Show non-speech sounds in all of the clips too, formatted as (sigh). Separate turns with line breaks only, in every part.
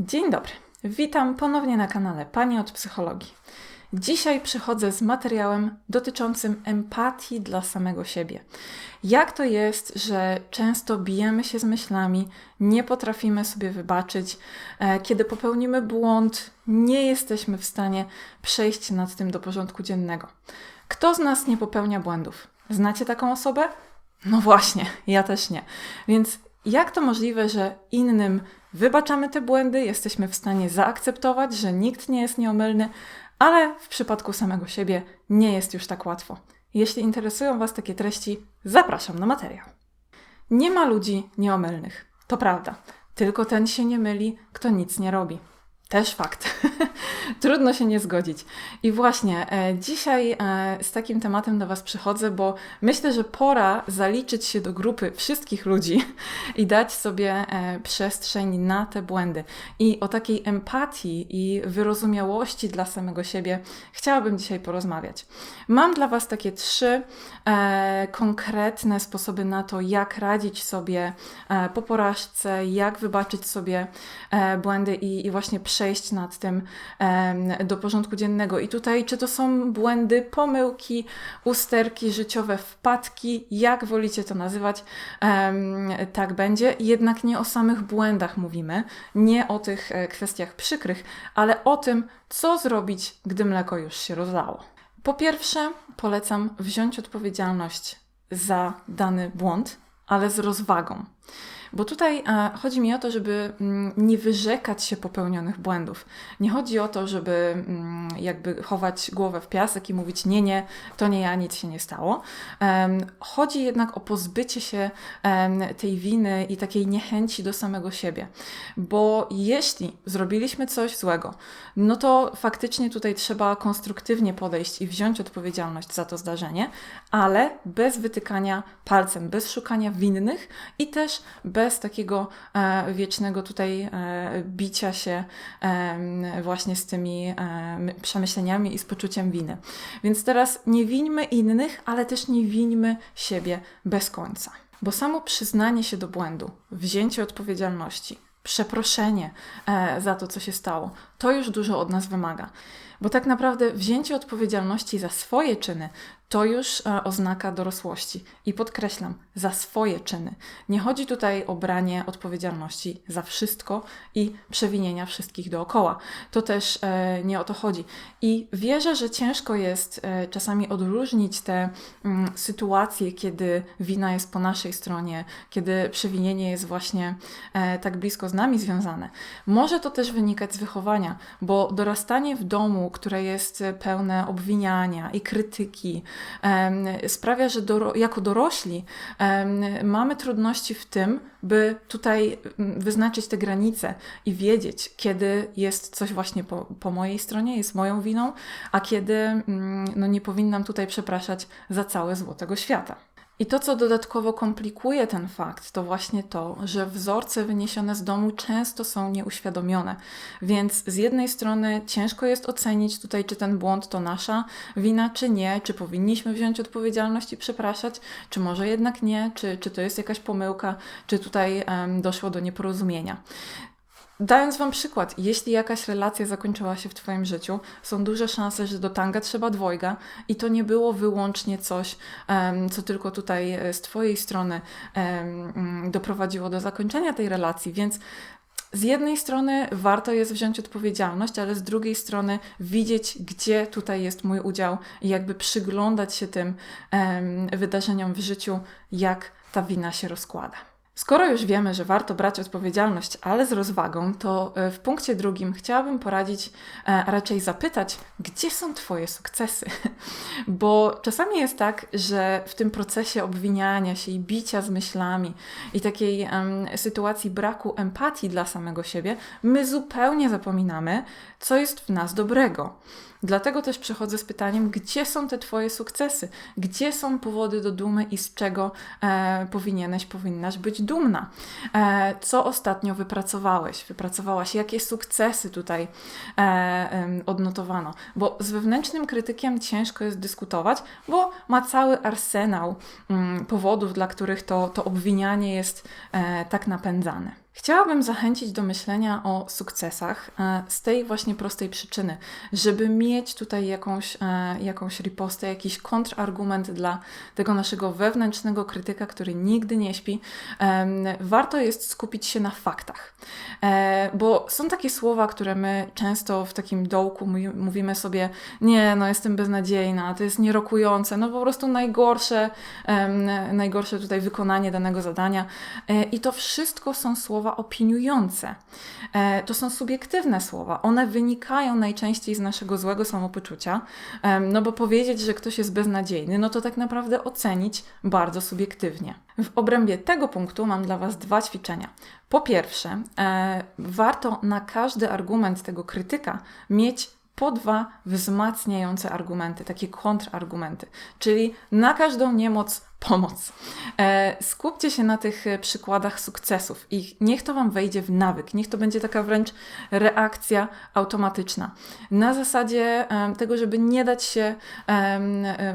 Dzień dobry. Witam ponownie na kanale Pani od Psychologii. Dzisiaj przychodzę z materiałem dotyczącym empatii dla samego siebie. Jak to jest, że często bijemy się z myślami, nie potrafimy sobie wybaczyć, e, kiedy popełnimy błąd, nie jesteśmy w stanie przejść nad tym do porządku dziennego. Kto z nas nie popełnia błędów? Znacie taką osobę? No właśnie, ja też nie. Więc jak to możliwe, że innym wybaczamy te błędy, jesteśmy w stanie zaakceptować, że nikt nie jest nieomylny, ale w przypadku samego siebie nie jest już tak łatwo. Jeśli interesują Was takie treści, zapraszam na materiał. Nie ma ludzi nieomylnych. To prawda. Tylko ten się nie myli, kto nic nie robi. Też fakt. (laughs) Trudno się nie zgodzić. I właśnie e, dzisiaj e, z takim tematem do Was przychodzę, bo myślę, że pora zaliczyć się do grupy wszystkich ludzi (laughs) i dać sobie e, przestrzeń na te błędy. I o takiej empatii i wyrozumiałości dla samego siebie chciałabym dzisiaj porozmawiać. Mam dla Was takie trzy e, konkretne sposoby na to, jak radzić sobie e, po porażce, jak wybaczyć sobie e, błędy i, i właśnie przejść nad tym do porządku dziennego. I tutaj, czy to są błędy, pomyłki, usterki życiowe, wpadki, jak wolicie to nazywać, tak będzie. Jednak nie o samych błędach mówimy, nie o tych e, kwestiach przykrych, ale o tym, co zrobić, gdy mleko już się rozlało. Po pierwsze, polecam wziąć odpowiedzialność za dany błąd, ale z rozwagą. Bo tutaj e, chodzi mi o to, żeby mm, nie wyrzekać się popełnionych błędów. Nie chodzi o to, żeby mm, jakby chować głowę w piasek i mówić nie, nie, to nie ja, nic się nie stało. Chodzi jednak o pozbycie się tej winy i takiej niechęci do samego siebie. Bo jeśli zrobiliśmy coś złego, no to faktycznie tutaj trzeba konstruktywnie podejść i wziąć odpowiedzialność za to zdarzenie, ale bez wytykania palcem, bez szukania winnych i też bez bez takiego e, wiecznego tutaj e, bicia się e, właśnie z tymi przemyśleniami i z poczuciem winy. Więc teraz nie wińmy innych, ale też nie wińmy siebie bez końca. Bo samo przyznanie się do błędu, wzięcie odpowiedzialności, przeproszenie za to, co się stało, to już dużo od nas wymaga. Bo tak naprawdę wzięcie odpowiedzialności za swoje czyny to już e, oznaka dorosłości. I podkreślam, za swoje czyny. Nie chodzi tutaj o branie odpowiedzialności za wszystko i przewinienia wszystkich dookoła. To też e, nie o to chodzi. I wierzę, że ciężko jest e, czasami odróżnić te mm, sytuacje, kiedy wina jest po naszej stronie, kiedy przewinienie jest właśnie tak blisko z nami związane. Może to też wynikać z wychowania, bo dorastanie w domu, które jest pełne obwiniania i krytyki, sprawia, że doro jako dorośli mamy trudności w tym, by tutaj mm, wyznaczyć te granice i wiedzieć, kiedy jest coś właśnie po, po mojej stronie, jest moją winą, a kiedy mm, no, nie powinnam tutaj przepraszać za całe złotego świata. I to, co dodatkowo komplikuje ten fakt, to właśnie to, że wzorce wyniesione z domu często są nieuświadomione. Więc z jednej strony ciężko jest ocenić tutaj, czy ten błąd to nasza wina, czy nie, czy powinniśmy wziąć odpowiedzialność i przepraszać, czy może jednak nie, czy, czy to jest jakaś pomyłka, czy tutaj um, doszło do nieporozumienia. Dając Wam przykład, jeśli jakaś relacja zakończyła się w Twoim życiu, są duże szanse, że do tanga trzeba dwojga i to nie było wyłącznie coś, co tylko tutaj e, z Twojej strony um, doprowadziło do zakończenia tej relacji, więc z jednej strony warto jest wziąć odpowiedzialność, ale z drugiej strony widzieć, gdzie tutaj jest mój udział i jakby przyglądać się tym wydarzeniom w życiu, jak ta wina się rozkłada. Skoro już wiemy, że warto brać odpowiedzialność, ale z rozwagą, to e, w punkcie drugim chciałabym poradzić, a e, raczej zapytać, gdzie są Twoje sukcesy? (laughs) Bo czasami jest tak, że w tym procesie obwiniania się i bicia z myślami i takiej um, sytuacji braku empatii dla samego siebie, my zupełnie zapominamy, co jest w nas dobrego. Dlatego też przychodzę z pytaniem, gdzie są te Twoje sukcesy? Gdzie są powody do dumy i z czego e, powinieneś, powinnaś być dumna? E, co ostatnio wypracowałeś? Wypracowałaś? Jakie sukcesy tutaj e, odnotowano? Bo z wewnętrznym krytykiem ciężko jest dyskutować, bo ma cały arsenał mm, powodów, dla których to, to obwinianie jest e, tak napędzane. Chciałabym zachęcić do myślenia o sukcesach e, z tej właśnie prostej przyczyny, żeby mieć tutaj jakąś, e, jakąś ripostę, jakiś kontrargument dla tego naszego wewnętrznego krytyka, który nigdy nie śpi. Warto jest skupić się na faktach, e, bo są takie słowa, które my często w takim dołku mówimy sobie: Nie, no jestem beznadziejna, to jest nierokujące, no po prostu najgorsze, najgorsze tutaj wykonanie danego zadania. I to wszystko są słowa, słowa opiniujące. E, to są subiektywne słowa. One wynikają najczęściej z naszego złego samopoczucia, no bo powiedzieć, że ktoś jest beznadziejny, no to tak naprawdę ocenić bardzo subiektywnie. W obrębie tego punktu mam dla Was dwa ćwiczenia. Po pierwsze, e, warto na każdy argument tego krytyka mieć po dwa wzmacniające argumenty, takie kontrargumenty, czyli na każdą niemoc pomoc. E, skupcie się na tych e, przykładach sukcesów i niech to Wam wejdzie w nawyk, niech to będzie taka wręcz reakcja automatyczna. Na zasadzie tego, żeby nie dać się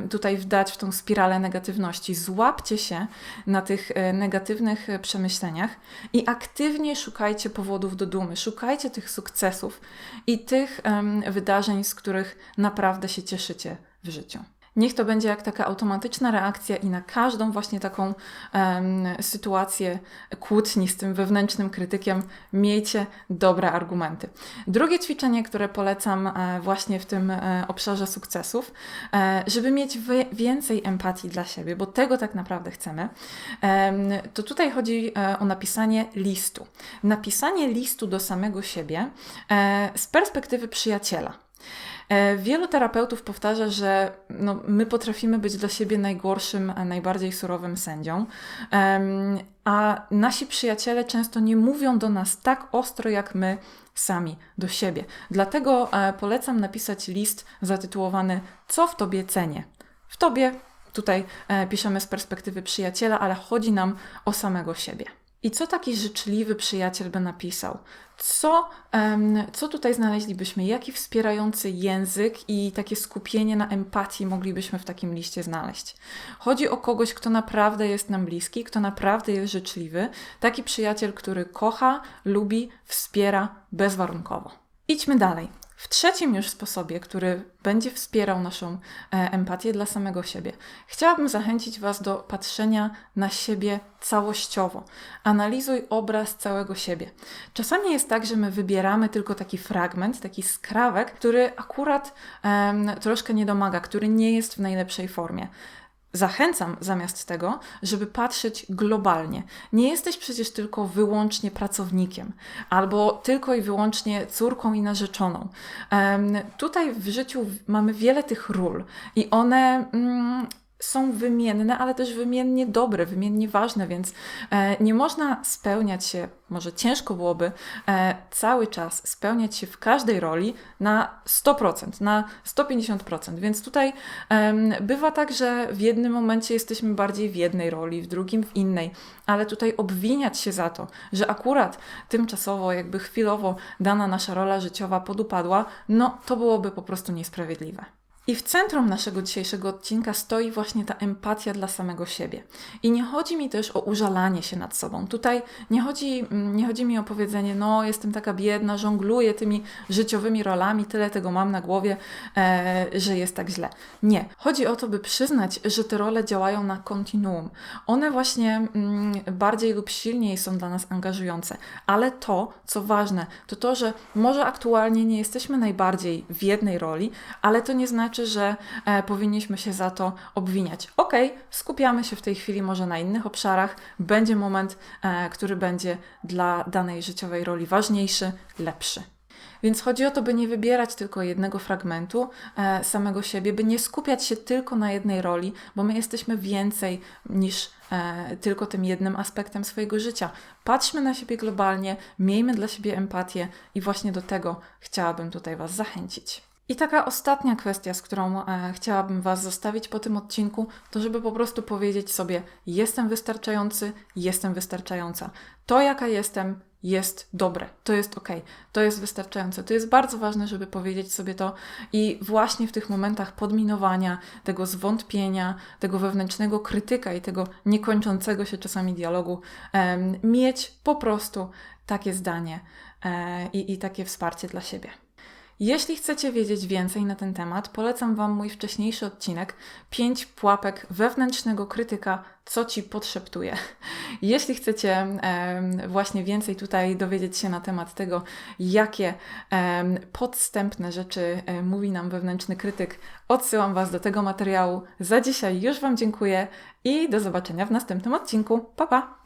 tutaj wdać w tą spiralę negatywności. Złapcie się na tych e, negatywnych przemyśleniach i aktywnie szukajcie powodów do dumy, szukajcie tych sukcesów i tych wydarzeń, z których naprawdę się cieszycie w życiu. Niech to będzie jak taka automatyczna reakcja i na każdą właśnie taką um, sytuację kłótni z tym wewnętrznym krytykiem miejcie dobre argumenty. Drugie ćwiczenie, które polecam e, właśnie w tym e, obszarze sukcesów, e, żeby mieć więcej empatii dla siebie, bo tego tak naprawdę chcemy, to tutaj chodzi o napisanie listu. Napisanie listu do samego siebie z perspektywy przyjaciela. E, wielu terapeutów powtarza, że no, my potrafimy być dla siebie najgorszym, najbardziej surowym sędzią, a nasi przyjaciele często nie mówią do nas tak ostro jak my sami do siebie. Dlatego e, polecam napisać list zatytułowany Co w tobie cenię? W tobie tutaj e, piszemy z perspektywy przyjaciela, ale chodzi nam o samego siebie. I co taki życzliwy przyjaciel by napisał? Co, um, co tutaj znaleźlibyśmy? Jaki wspierający język i takie skupienie na empatii moglibyśmy w takim liście znaleźć? Chodzi o kogoś, kto naprawdę jest nam bliski, kto naprawdę jest życzliwy, taki przyjaciel, który kocha, lubi, wspiera bezwarunkowo. Idźmy dalej. W trzecim już sposobie, który będzie wspierał naszą e, empatię dla samego siebie, chciałabym zachęcić Was do patrzenia na siebie całościowo. Analizuj obraz całego siebie. Czasami jest tak, że my wybieramy tylko taki fragment, taki skrawek, który akurat troszkę nie domaga, który nie jest w najlepszej formie. Zachęcam zamiast tego, żeby patrzeć globalnie. Nie jesteś przecież tylko wyłącznie pracownikiem, albo tylko i wyłącznie córką i narzeczoną. Um, tutaj w życiu mamy wiele tych ról i one mm, są wymienne, ale też wymiennie dobre, wymiennie ważne, więc e, nie można spełniać się, może ciężko byłoby e, cały czas spełniać się w każdej roli na 100%, na 150%. Więc tutaj bywa tak, że w jednym momencie jesteśmy bardziej w jednej roli, w drugim w innej, ale tutaj obwiniać się za to, że akurat tymczasowo, jakby chwilowo dana nasza rola życiowa podupadła, no to byłoby po prostu niesprawiedliwe. I w centrum naszego dzisiejszego odcinka stoi właśnie ta empatia dla samego siebie. I nie chodzi mi też o użalanie się nad sobą. Tutaj nie chodzi, mm, nie chodzi mi o powiedzenie, no jestem taka biedna, żongluję tymi życiowymi rolami, tyle tego mam na głowie, e, że jest tak źle. Nie. Chodzi o to, by przyznać, że te role działają na kontinuum. One właśnie mm, bardziej lub silniej są dla nas angażujące. Ale to, co ważne, to to, że może aktualnie nie jesteśmy najbardziej w jednej roli, ale to nie znaczy, znaczy, że e, powinniśmy się za to obwiniać. Ok, skupiamy się w tej chwili może na innych obszarach, będzie moment, e, który będzie dla danej życiowej roli ważniejszy, lepszy. Więc chodzi o to, by nie wybierać tylko jednego fragmentu e, samego siebie, by nie skupiać się tylko na jednej roli, bo my jesteśmy więcej niż e, tylko tym jednym aspektem swojego życia. Patrzmy na siebie globalnie, miejmy dla siebie empatię i właśnie do tego chciałabym tutaj Was zachęcić. I taka ostatnia kwestia, z którą e, chciałabym Was zostawić po tym odcinku, to żeby po prostu powiedzieć sobie: jestem wystarczający, jestem wystarczająca. To, jaka jestem, jest dobre, to jest ok, to jest wystarczające. To jest bardzo ważne, żeby powiedzieć sobie to i właśnie w tych momentach podminowania, tego zwątpienia, tego wewnętrznego krytyka i tego niekończącego się czasami dialogu, um, mieć po prostu takie zdanie e, i, i takie wsparcie dla siebie. Jeśli chcecie wiedzieć więcej na ten temat, polecam Wam mój wcześniejszy odcinek 5 pułapek wewnętrznego krytyka, co Ci podszeptuje. (laughs) Jeśli chcecie e, właśnie więcej tutaj dowiedzieć się na temat tego, jakie e, podstępne rzeczy e, mówi nam wewnętrzny krytyk, odsyłam Was do tego materiału. Za dzisiaj już Wam dziękuję i do zobaczenia w następnym odcinku. Pa pa!